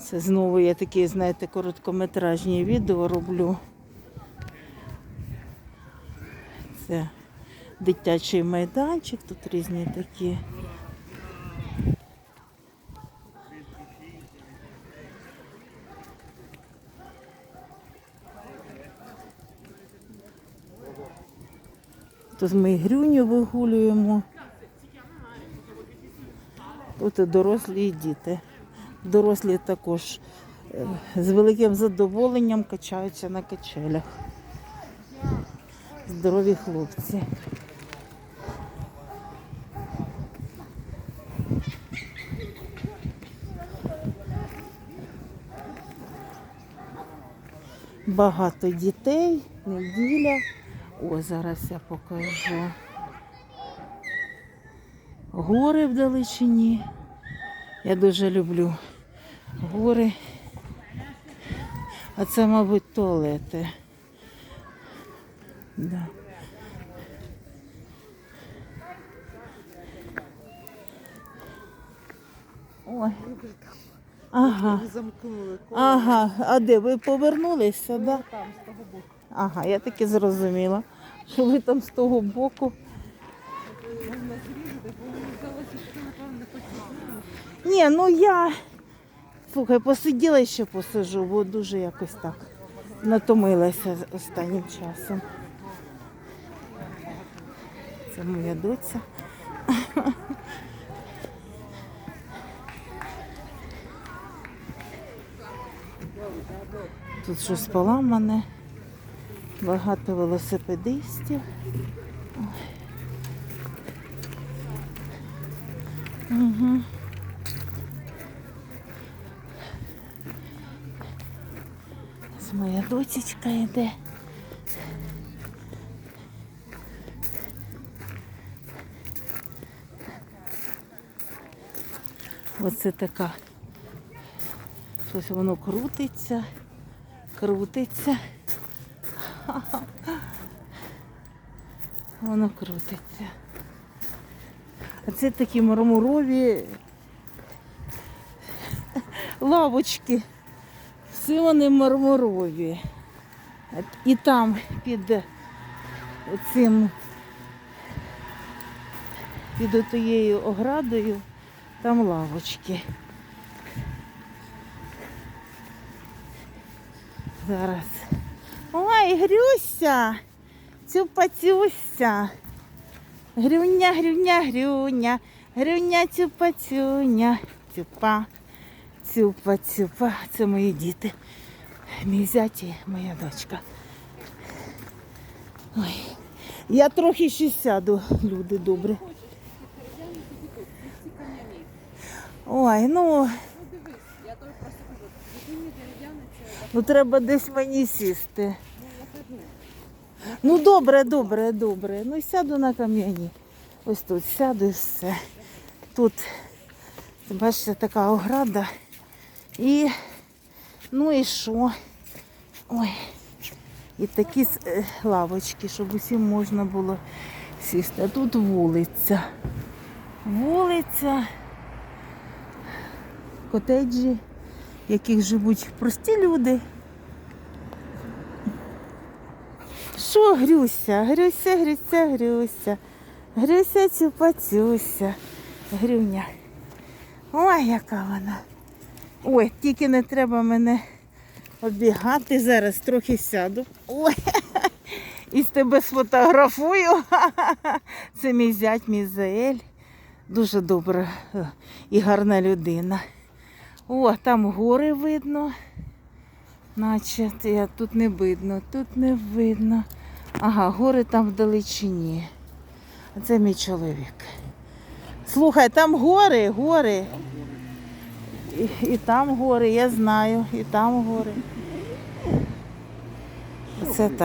Це знову я такі, знаєте, короткометражні відео роблю. Це дитячий майданчик, тут різні такі. Тут ми грюню вигулюємо. Тут і дорослі і діти. Дорослі також е, з великим задоволенням качаються на качелях. Здорові хлопці. Багато дітей, неділя. О, зараз я покажу. Гори вдалечині. Я дуже люблю гори. А це, мабуть, туалети. Да. Ой. Ага. Ага, а де ви повернулися, да? Ага, я таки зрозуміла, що ви там з того боку. Ні, ну я слухай, посиділа ще посижу, бо дуже якось так натомилася останнім часом. Це моя доця. Тут щось поламане, багато велосипедистів. Угу. Моя дочечка йде. Оце така. Щось воно крутиться, крутиться. Воно крутиться. А це такі мармурові лавочки. Всі вони мармурові. І там під цим під отією оградою там лавочки. Зараз. Ой, Грюся! Цюпа-цюся. Грюня, грюня, грюня, грюня, цюпа, цюня, цюпа, цюпа, цюпа. Це мої діти. Мій зять і моя дочка. Ой. Я трохи ще сяду, люди добрі. Ой, ну, Ну треба десь мені сісти. Ну добре, добре, добре. Ну сяду на кам'яні. Ось тут сяду і все. Тут, бачите, така ограда. І ну і що? Ой. І такі е, лавочки, щоб усім можна було сісти. А тут вулиця. Вулиця, котеджі, в яких живуть прості люди. Що Грюся? Грюся, Грюся, Грюся. Грюся, цюпацюся. Грюня. Ой, яка вона. Ой, тільки не треба мене оббігати. Зараз трохи сяду. Ой, і з тебе сфотографую. Це мій зять Мізаель. Дуже добра е, і гарна людина. О, там гори видно. Наче я тут не видно, тут не видно. Ага, гори там вдалечині. А це мій чоловік. Слухай, там гори, гори. І, там гори, я знаю, і там гори. Це так.